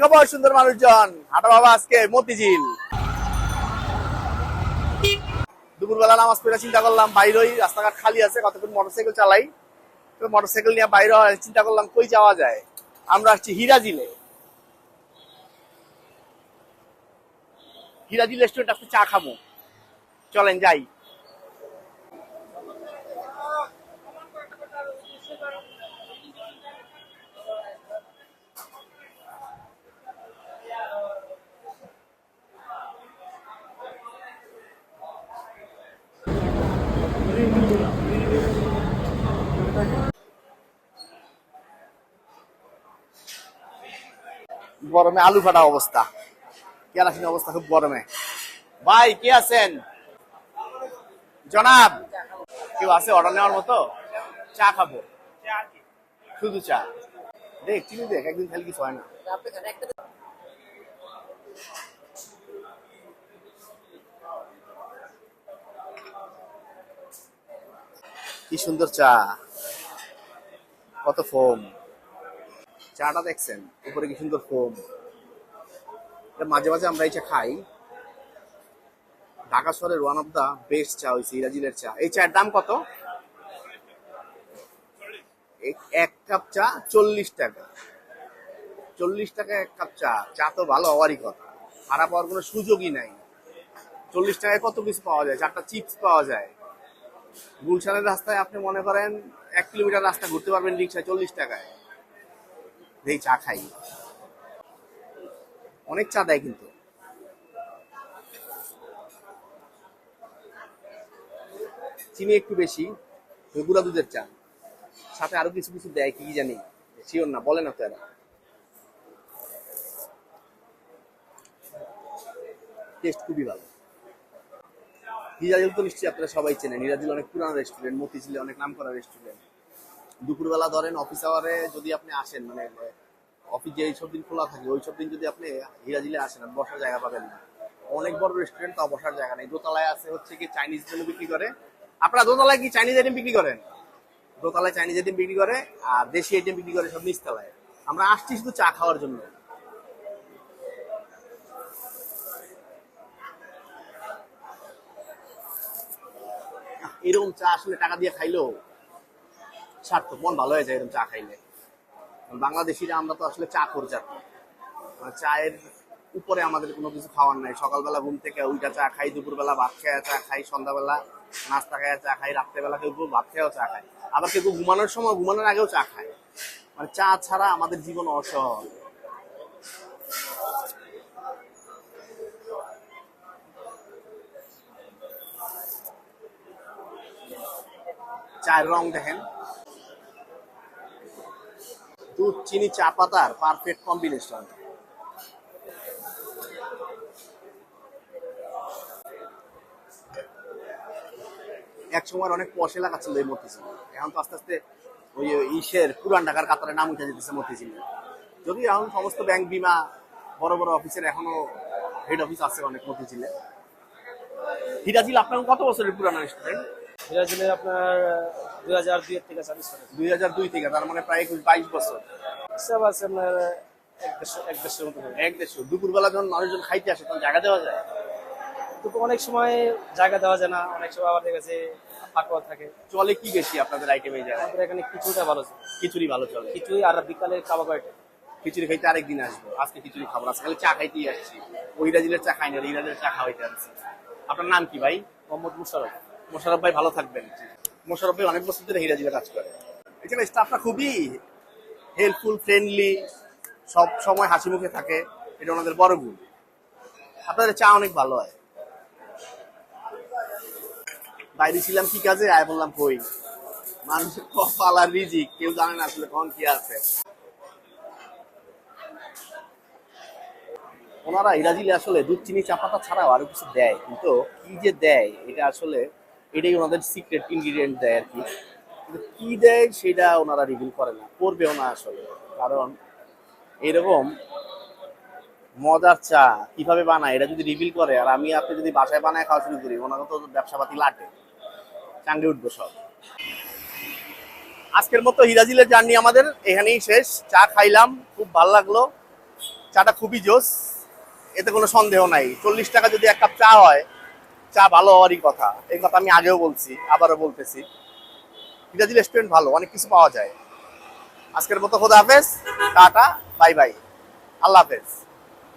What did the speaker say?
খবর, সুন্দর মানুষজন? হাঁটা বাবা আজকে মতিঝিল। দুপুরবেলা নামাজ পড়ে চিন্তা করলাম বাইরেই রাস্তাঘাট খালি আছে, কতক্ষণ মোটরসাইকেল চালাই। তো মোটরসাইকেল নিয়ে বাইরে চিন্তা করলাম, কই যাওয়া যায়? আমরা আসছি হিরাজিলে হিরাজিল রেস্টুরেন্ট আসতে চা খাব। চলেন, যাই। গরমে আলু ফাটা অবস্থা। কেরাসিন অবস্থা খুব গরমে। ভাই, কে আছেন? জনাব, কেউ আছে অর্ডার নেওয়ার মতো? চা খাব। শুধু চা। দেখ, চিনি দেখ, একদিন খালি কিছু হয় না। কি সুন্দর চা। কত ফোম। চাটা দেখছেন? উপরে কি সুন্দর ফোম মাঝে মাঝে আমরা এই চা খাই। ঢাকা শহরের ওয়ান অফ দা বেস্ট চা হয়েছে ইরাজিলের চা। এই চায়ের দাম কত? এক কাপ চা চল্লিশ টাকা। চল্লিশ টাকা এক কাপ চা। চা তো ভালো হওয়ারই কথা। খারাপ হওয়ার কোনো সুযোগই নাই। চল্লিশ টাকায় কত কিছু পাওয়া যায়? চারটা চিপস পাওয়া যায়। গুলশানের রাস্তায় আপনি মনে করেন এক কিলোমিটার রাস্তা ঘুরতে পারবেন রিক্সায় চল্লিশ টাকায়। এই চা খাই। অনেক চা দেয় কিন্তু। চিনি একটু বেশি গুঁড়া দুধের চা। সাথে আরও কিছু কিছু দেয়, কি জানি। শিওর না, বলে না তো এরা। টেস্ট খুবই ভালো। হিরাজিল তো নিশ্চয়ই আপনারা সবাই চেনেন। হিরাজিল অনেক পুরানো রেস্টুরেন্ট মতিঝিলে অনেক নাম করা রেস্টুরেন্ট দুপুরবেলা ধরেন অফিস আওয়ারে যদি আপনি আসেন মানে অফিস যে সব দিন খোলা থাকে ওই সব দিন যদি আপনি হিরাজিলে আসেন বসার জায়গা পাবেন না। অনেক বড় রেস্টুরেন্ট তাও বসার জায়গা নেই। দোতলায় আছে হচ্ছে কি চাইনিজ মেনু বিক্রি করে। আপনারা দোতলায় কি চাইনিজ আইটেম বিক্রি করেন? দোতলায় চাইনিজ আইটেম বিক্রি করে, আর দেশি আইটেম বিক্রি করে সব নিচতলায়। আমরা আসছি শুধু চা খাওয়ার জন্য। এরকম চা আসলে টাকা দিয়ে খাইলেও সার্থক, মন ভালো হয়ে যায় এরকম চা খাইলে। বাংলাদেশিরা আমরা তো আসলে চা করে মানে চায়ের উপরে আমাদের কোনো কিছু খাওয়ার নাই। সকালবেলা ঘুম থেকে ওইটা চা খাই, দুপুরবেলা ভাত খেয়ে চা খাই, সন্ধ্যাবেলা নাস্তা খেয়ে চা খাই, রাত্রেবেলা কেউ ভাত খেয়েও চা খায়। আবার কেউ ঘুমানোর সময়, ঘুমানোর আগেও চা খায়। মানে চা ছাড়া আমাদের জীবন অসহজ চায়ের রং দেখেন। দুধ, চিনি, চা পাতার পারফেক্ট কম্বিনেশন এক সময় অনেক পশ এলাকা ছিল এই মতিঝিল। এখন তো আস্তে আস্তে ওই ইসের পুরান ঢাকার কাতারে নাম উঠে যেতেছে মতিঝিল। যদি এখন সমস্ত ব্যাংক বিমা বড় বড় অফিসের এখনও হেড অফিস আছে অনেক মতিঝিলে। হিরাজিল, আপনার কত বছরের পুরানো রেস্টুরেন্ট সিরাজুলে আপনার দুই হাজার দুইয়ের থেকে সার্ভিস করে। দুই হাজার দুই থেকে তার মানে প্রায় একুশ বাইশ বছর। হিসাব আছে আপনার এক দেড়শো এক দেড়শোর মতো এক দেড়শো। দুপুরবেলা যখন মানুষজন খাইতে আসে তখন জায়গা দেওয়া যায়? কিন্তু অনেক সময় জায়গা দেওয়া যায় না অনেক সময় আমাদের কাছে ফাঁকা থাকে। চলে কি বেশি আপনাদের আইটেমে যায় আমাদের এখানে কিছুটা ভালো ছিল খিচুড়ি ভালো চলে। কিছুই আর বিকালে কাবাব আইটেম খিচুড়ি খাইতে আরেকদিন আসব। আজকে খিচুড়ি খাব আজকে খালি চা খাইতেই আসছি। ওই হিরাজিলের চা খাই না হিরাজিলের চা খাওয়াইতে আসছি। আপনার নাম কি ভাই? মোহাম্মদ মুশারফ মোশারফ ভাই ভালো থাকবেন। মোশারফ ভাই অনেক বছর ধরে হিরাজিরা কাজ করে। এখানে স্টাফটা খুবই হেল্পফুল ফ্রেন্ডলি সব সময় হাসি মুখে থাকে। এটা ওনাদের বড় গুণ আপনাদের চা অনেক ভালো হয়। বাইরে ছিলাম কি কাজে? আয় বললাম কই? মানুষের কপাল আর রিজিক, কেউ জানে না আসলে কখন কি আছে। ওনারা ইরাজিলে আসলে দুধ, চিনি, চা, পাতা ছাড়াও আরও কিছু দেয়। কিন্তু কি যে দেয়, এটা আসলে এটাই ওনাদের সিক্রেট ইনগ্রিডিয়েন্ট দেয় আর কি। কি দেয় সেটা ওনারা রিভিল করে না, করবেও না আসলে। কারণ এরকম মজার চা কীভাবে বানায়, এটা যদি রিভিল করে, আর আমি আপনি যদি বাসায় বানায় খাওয়া শুরু করি, ওনারা তো ব্যবসাপাতি লাটে। চাঙ্গে উঠবো সব। আজকের মতো হিরাজিলের জার্নি আমাদের এখানেই শেষ। চা খাইলাম, খুব ভালো লাগল। চাটা খুবই জোস, এতে কোনো সন্দেহ নাই। চল্লিশ টাকা যদি এক কাপ চা হয় চা ভালো হওয়ারই কথা। এই কথা আমি আগেও বলছি, আবারও বলতেছি। হিরাজি রেস্টুরেন্ট ভালো, অনেক কিছু পাওয়া যায়। আজকের মতো খোদা হাফেজ, টাটা, বাই বাই। আল্লাহ হাফেজ।